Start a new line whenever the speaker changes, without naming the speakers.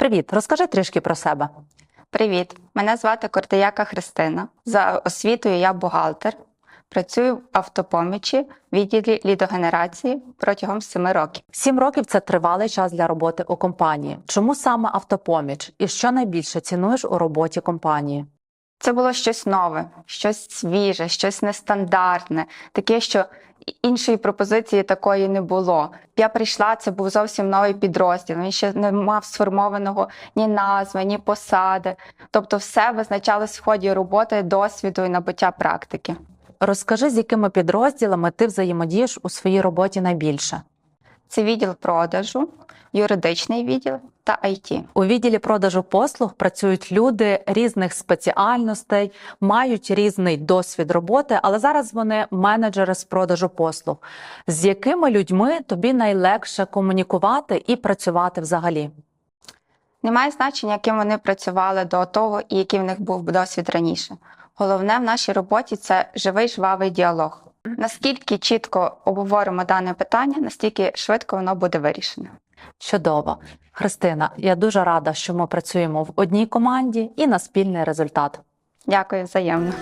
Привіт, розкажи трішки про себе.
Привіт, мене звати Кортияка Христина. За освітою я бухгалтер. Працюю в автопомічі в відділі лідогенерації протягом семи років.
Сім років це тривалий час для роботи у компанії. Чому саме автопоміч і що найбільше цінуєш у роботі компанії?
Це було щось нове, щось свіже, щось нестандартне, таке, що іншої пропозиції такої не було. Я прийшла, це був зовсім новий підрозділ. Він ще не мав сформованого ні назви, ні посади. Тобто, все визначалось в ході роботи, досвіду і набуття практики.
Розкажи, з якими підрозділами ти взаємодієш у своїй роботі найбільше.
Це відділ продажу, юридичний відділ та IT.
У відділі продажу послуг працюють люди різних спеціальностей, мають різний досвід роботи, але зараз вони менеджери з продажу послуг. З якими людьми тобі найлегше комунікувати і працювати взагалі?
Немає значення, яким вони працювали до того і який в них був досвід раніше. Головне в нашій роботі це живий жвавий діалог. Наскільки чітко обговоримо дане питання, настільки швидко воно буде вирішене.
Чудово, Христина. Я дуже рада, що ми працюємо в одній команді і на спільний результат.
Дякую взаємно.